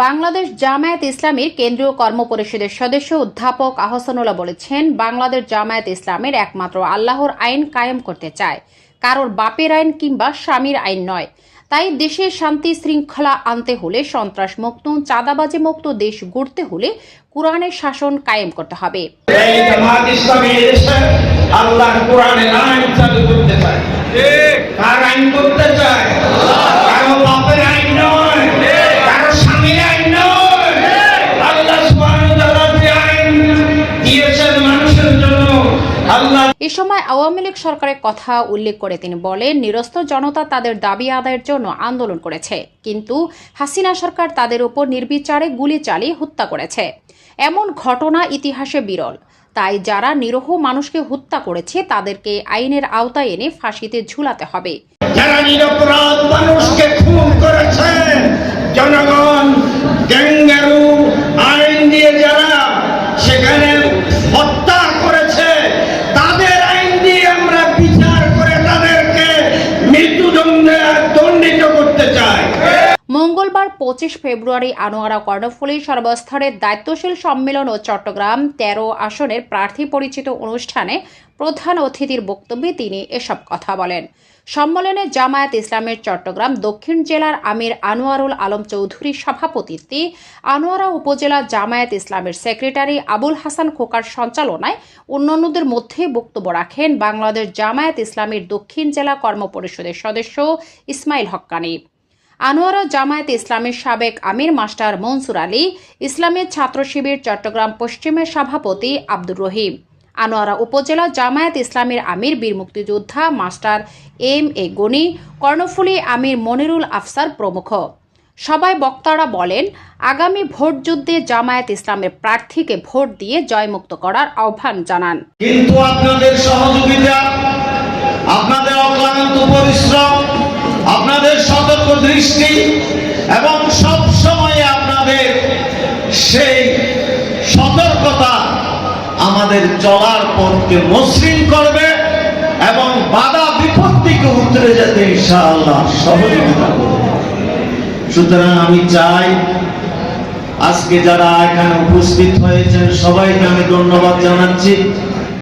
বাংলাদেশ জামায়াত ইসলামীর কেন্দ্রীয় কর্মপরিষদের সদস্য অধ্যাপক আহসানুল্লাহ বলেছেন, বাংলাদেশ জামায়াত ইসলামের একমাত্র আল্লাহর আইন কায়েম করতে চায়। কারোর বাপের আইন কিংবা স্বামীর আইন নয়। তাই দেশে শান্তি শৃঙ্খলা আনতে হলে সন্ত্রাস মুক্ত চাঁদাবাজি মুক্ত দেশ গড়তে হলে কোরআনের শাসন কায়েম করতে হবে। চালু করতে চায়। এ সময় আওয়ামী লীগ সরকারের কথা উল্লেখ করে তিনি বলেন, নিরস্ত জনতা তাদের দাবি আদায়ের জন্য আন্দোলন করেছে। কিন্তু হাসিনা সরকার তাদের উপর নির্বিচারে গুলি চালিয়ে হত্যা করেছে। এমন ঘটনা ইতিহাসে বিরল। তাই যারা নিরহ মানুষকে হত্যা করেছে, তাদেরকে আইনের আওতায় এনে ফাঁসিতে ঝুলাতে হবে। যারা নিরপরাধ মানুষকে খুন করেছে জনগণ গ্যাঙ্গারু আইন দিয়ে যারা সেখানে হত্যা করেছে তাদের আইন দিয়ে আমরা বিচার করে তাদেরকে মৃত্যুদণ্ডে দণ্ডিত করতে চাই মঙ্গলবার পঁচিশ ফেব্রুয়ারি আনোয়ারা কর্ণফুলী সর্বস্তরের দায়িত্বশীল সম্মেলন ও চট্টগ্রাম তেরো আসনের প্রার্থী পরিচিত অনুষ্ঠানে প্রধান অতিথির বক্তব্যে তিনি এসব কথা বলেন। সম্মেলনে জামায়াত ইসলামের চট্টগ্রাম দক্ষিণ জেলার আমির আনোয়ারুল আলম চৌধুরীর সভাপতিত্বে আনোয়ারা উপজেলা জামায়াত ইসলামের সেক্রেটারি আবুল হাসান খোকার সঞ্চালনায় অন্যান্যদের মধ্যে বক্তব্য রাখেন বাংলাদেশ জামায়াত ইসলামীর দক্ষিণ জেলা কর্মপরিষদের সদস্য ইসমাইল হক্কানি। আনোয়ারা জামায়াত ইসলামের সাবেক আমির মাস্টার মনসুর আলী, ইসলামের ছাত্র শিবির চট্টগ্রাম পশ্চিমের সভাপতি আব্দুর রহিম। আনোয়ারা উপজেলা জামায়াত ইসলামের আমির বীর মুক্তিযোদ্ধা master M A Gani, Karnaphuli আমির মনিরুল আফসার প্রমুখ। সবাই বক্তারা বলেন, আগামী ভোট যুদ্ধে জামায়াত ইসলামের প্রার্থীকে ভোট দিয়ে জয়মুক্ত করার আহ্বান জানান। কিন্তু আপনাদের সহযোগিতা সতর্ক দৃষ্টি এবং সব সময় আপনাদের সেই সতর্কতা আমাদের চলার পথকে মসৃণ করবে এবং বাধা বিপত্তিকে উতরে যেতে ইনশাআল্লাহ সহযোগিতা করবে। সুতরাং আমি চাই আজকে যারা এখানে উপস্থিত হয়েছেন সবাইকে আমি ধন্যবাদ জানাচ্ছি।